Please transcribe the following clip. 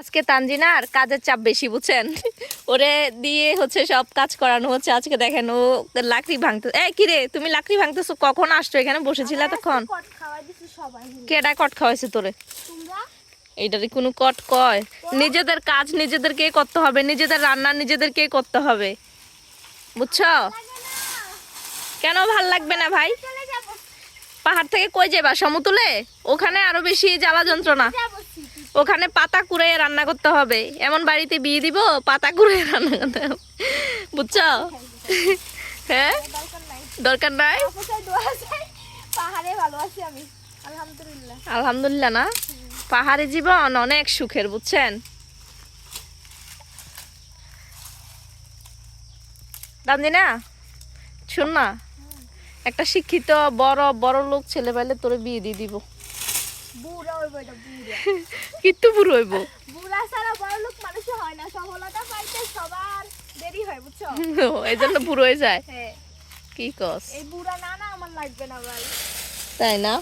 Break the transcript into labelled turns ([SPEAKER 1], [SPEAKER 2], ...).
[SPEAKER 1] আজকে তানজিনার কাজের চাপ বেশি বুঝছেন? ওরে দিয়ে হচ্ছে সব কাজ করানো হচ্ছে। আজকে দেখেন ও লাকড়ি ভাঙতে এই কিরে তুমি লাকড়ি ভাঙতেছো কখন আসছো এখানে বসেছিলে
[SPEAKER 2] মিলে।
[SPEAKER 1] কেডা কট খাওয়াইছে তোরে? এইটারে কোনো কট কয়। নিজেদের কাজ নিজেদেরকে করতে হবে নিজেদের রান্না নিজেদেরকে করতে হবে। বুঝছ? কেন ভালো লাগবে না ভাই? পাহাড় থেকে কই যাবা সমতুলে? ওখানে আরও বেশি জ্বালা যন্ত্রণা। ওখানে পাতা কুড়ে রান্না করতে হবে। এমন বাড়িতে বিয়ে দিব পাতা কুড়ে রান্না করতে হবে। বুঝছ? হ্যাঁ?
[SPEAKER 2] দরকার নাই? আলহামদুলিল্লাহ।
[SPEAKER 1] না? পাহাড়ি জীবন অনেক সুখের বুঝছেন? না শুন না। একটা শিক্ষিত বড় বড় লোক ছেলে পাইলে তোরে বিয়ে দিয়ে দিব।
[SPEAKER 2] বুড়া হইব এটা বুড়া।
[SPEAKER 1] কিত্তু বুড়ো হইব?
[SPEAKER 2] বুড়া ছাড়া বড় লোক মানুষ হয় না সফলতা পাইতে সবার দেরি হয় বুঝছ?
[SPEAKER 1] এই জন্য বুড়ো হয়ে যায়?
[SPEAKER 2] হ্যাঁ।
[SPEAKER 1] কি কস?
[SPEAKER 2] এই বুড়া না না আমার লাগবে না ভাই।
[SPEAKER 1] তাই না?